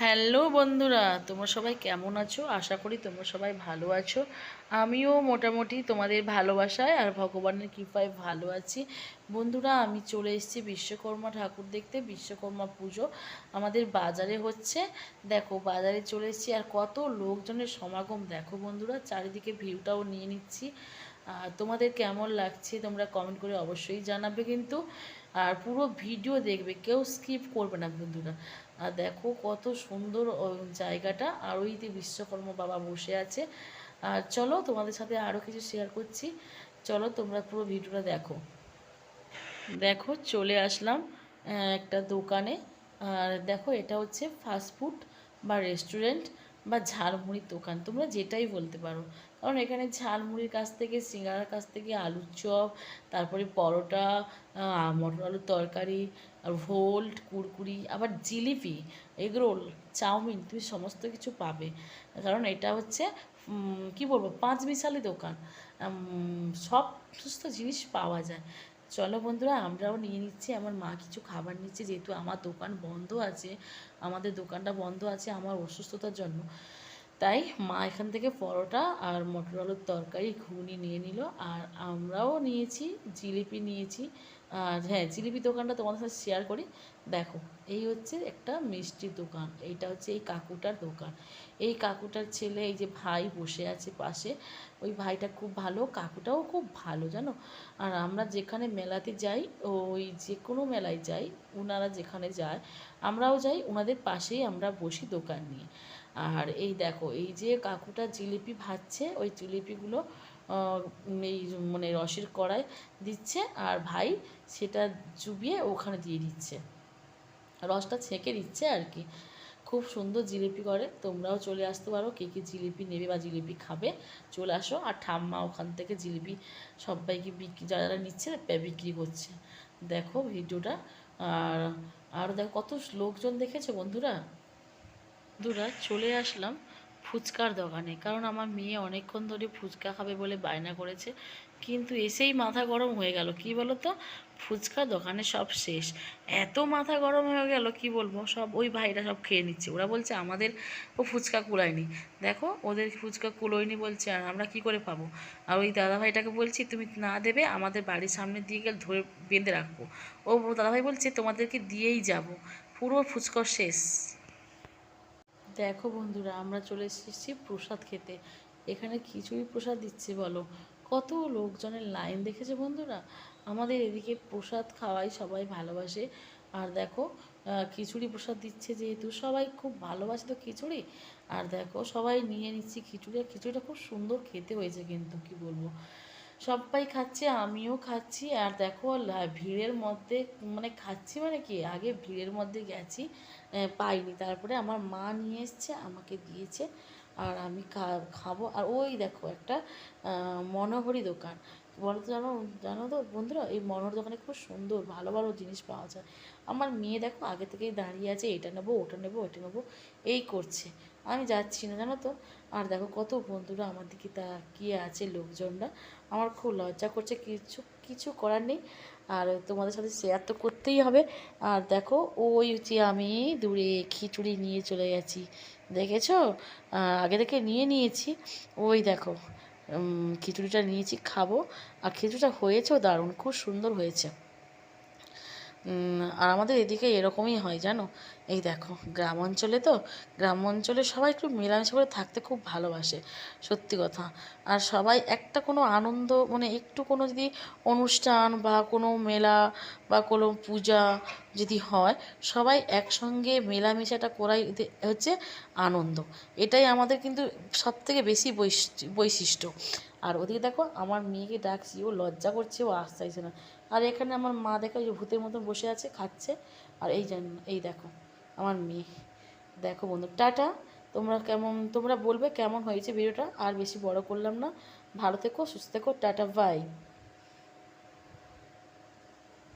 Hello বন্ধুরা, তোমরা সবাই কেমন আছো? আশা করি তোমরা সবাই ভালো আছো। আমিও মোটামুটি তোমাদের ভালোবাসায় আর ভগবানের কৃপায় ভালো আছি। বন্ধুরা, আমি চলে এসেছি বিশ্বকর্মা ঠাকুর দেখতে, বিশ্বকর্মা পুজো। আমাদের বাজারে হচ্ছে, দেখো বাজারে চলে এসেছি আর কত লোকজনের সমাগম। দেখো বন্ধুরা, চারিদিকে ভিউটাও নিয়ে নিচ্ছি। আর তোমাদের কেমন লাগছে তোমরা কমেন্ট করে অবশ্যই জানাবে কিন্তু। আর পুরো ভিডিও দেখবে, কেউ স্কিপ করবে না বন্ধুরা। আর দেখো কত সুন্দর জায়গাটা। আর ওইতে বিশ্বকর্মা বাবা বসে আছে। আর চলো তোমাদের সাথে আরও কিছু শেয়ার করছি। চলো তোমরা পুরো ভিডিওটা দেখো। দেখো চলে আসলাম একটা দোকানে। আর দেখো এটা হচ্ছে ফাস্টফুড বা রেস্টুরেন্ট বা ঝালমুড়ির দোকান, তোমরা যেটাই বলতে পারো। কারণ এখানে ঝালমুড়ির কাছ থেকে, সিঙ্গারার কাছ থেকে আলুর চপ, তারপরে পরোটা মটর আলুর তরকারি, আর ভোল্ট, কুরকুরি, আবার জিলিপি এগরোল চাউমিন, তুমি সমস্ত কিছু পাবে। কারণ এটা হচ্ছে কি বলব, পাঁচ বিশালি দোকান। সব সুস্থ জিনিস পাওয়া যায়। চলো বন্ধুরা, আমরাও নিয়ে নিচ্ছি। আমার মা কিছু খাবার নিচ্ছে, যেহেতু আমার দোকান বন্ধ আছে, আমাদের দোকানটা বন্ধ আছে আমার অসুস্থতার জন্য। তাই মা এখান থেকে পরোটা আর মটর আলুর তরকারি ঘুগনি নিয়ে নিল, আর আমরাও নিয়েছি, জিলিপি নিয়েছি। আর হ্যাঁ জিলিপি দোকানটা তোমাদের সাথে শেয়ার করি। দেখো, এই হচ্ছে একটা মিষ্টির দোকান। এইটা হচ্ছে এই কাকুটার দোকান। এই কাকুটার ছেলে, এই যে ভাই বসে আছে পাশে, ওই ভাইটা খুব ভালো, কাকুটাও খুব ভালো, জানো? আর আমরা যেখানে মেলাতে যাই, ওই যে কোনো মেলায় যাই ওনারা যেখানে যায়, আমরাও যাই ওনাদের পাশেই আমরা বসি দোকান নিয়ে। আর এই দেখো, এই যে কাকুটা জিলিপি ভাজছে, ওই জিলিপিগুলো এই মানে রসের কড়াই দিচ্ছে আর ভাই সেটা চুবিয়ে ওখানে দিয়ে দিচ্ছে। রসটা ছেঁকে দিচ্ছে আর কি। খুব সুন্দর জিলিপি করে। তোমরাও চলে আসতে পারো, কে কে জিলিপি নেবে বা জিলিপি খাবে, চলে আসো। আর ঠাম্মা ওখান থেকে জিলিপি সবাইকে বিক্রি, যারা যারা নিচ্ছে বিক্রি করছে। দেখো ভিডিওটা। আর আর দেখো কত লোকজন দেখেছে বন্ধুরা? বন্ধুরা, চলে আসলাম। ফুচকার দোকানে। কারণ আমার মেয়ে অনেকক্ষণ ধরে ফুচকা খাবে বলে বায়না করেছে। কিন্তু এসেই মাথা গরম হয়ে গেল। কি বলো তো ফুচকা দোকানে সব শেষ। এত মাথা গরম হয়ে গেল, কি বলব? সব ওই ভাইরা সব খেয়ে নিচ্ছে। ওরা বলছে, আমাদের ও ফুচকা কুলায়নি দেখো, ওদের ফুচকা কুলোয়নি বলছে, আর আমরা কি করে পাবো? আর ওই দাদা ভাইটাকে বলছি, তুমি না দেবে, আমাদের বাড়ির সামনে দিয়ে গেলে ধরে বেঁধে রাখব। ও দাদাভাই বলছে, তোমাদেরকে দিয়েই যাব। পুরো ফুচকা শেষ। দেখো বন্ধুরা, আমরা চলে এসেছি প্রসাদ খেতে। এখানে খিচুড়ি প্রসাদ দিচ্ছে, বলো। কত লোকজনের লাইন দেখেছে বন্ধুরা? আমাদের এদিকে প্রসাদ খাওয়াই সবাই ভালোবাসে। আর দেখো খিচুড়ি প্রসাদ দিচ্ছে যেহেতু সবাই খুব ভালোবাসে তো খিচুড়ি। আর দেখো, সবাই নিয়ে নিচ্ছি খিচুড়ি। আর খিচুড়িটা খুব সুন্দর খেতে হয়েছে কিন্তু, কি বলব? সবাই খাচ্ছে, আমিও খাচ্ছি। আর দেখো ভিড়ের মধ্যে মানে খাচ্ছি মানে কি? আগে ভিড়ের মধ্যে গেছি পাইনি। তারপরে আমার মা নিয়ে এসছে, আমাকে দিয়েছে। আর আমি খাব। আর ওই দেখো একটা মনোহরি দোকান। বলো তো জানো জানো তো বন্ধুরা, এই মনোহর দোকানে খুব সুন্দর, ভালো ভালো জিনিস পাওয়া যায়। আমার মেয়ে দেখো, আগে থেকেই দাঁড়িয়ে আছে, এটা নেব, ওটা নেব ওটা নেব, এই করছে। আমি যাচ্ছি না, জানো তো? আর দেখো কত বন্ধুরা আমার দিকে তাকিয়ে আছে, লোকজনরা। আমার খুব লজ্জা করছে, কিছু কিছু করার নেই। আর তোমাদের সাথে শেয়ার তো করতেই হবে। আর দেখো, ওই যে আমি দূরে খিচুড়ি নিয়ে চলে গেছি। দেখেছ? আগে থেকে নিয়ে নিয়েছি। ওই দেখো খিচুড়িটা নিয়েছি, খাব। আর খিচুড়িটা হয়েছেও দারুণ, খুব সুন্দর হয়েছে। আর আমাদের এদিকে এরকমই হয় জানো? এই দেখো গ্রাম অঞ্চলে তো গ্রাম অঞ্চলে সবাই একটু মেলামেশা করে থাকতে খুব ভালোবাসে, সত্যি কথা। আর সবাই একটা কোনো আনন্দ মানে একটু কোনো যদি অনুষ্ঠান বা কোনো মেলা বা কোনো পূজা যদি হয়, সবাই একসঙ্গে মেলামেশাটা করাই হচ্ছে আনন্দ। এটাই আমাদের কিন্তু সবথেকে বৈশি- বৈশিষ্ট্য। আর ওদিকে দেখো, আমার মেয়েকে ডাকছি, ও লজ্জা করছে, ও আসতে চাইছে না। আর এখানে আমার মা দেখো যে ভূতের মতন বসে আছে, খাচ্ছে। আর এই জান এই দেখো, আমার মেয়ে। দেখো বন্ধু, টাটা। তোমরা কেমন, তোমরা বলবে কেমন হয়েছে ভিডিওটা, আর বেশি বড় করলাম না। ভালো থেকো, সুস্থ থেকো, টাটা, বাই।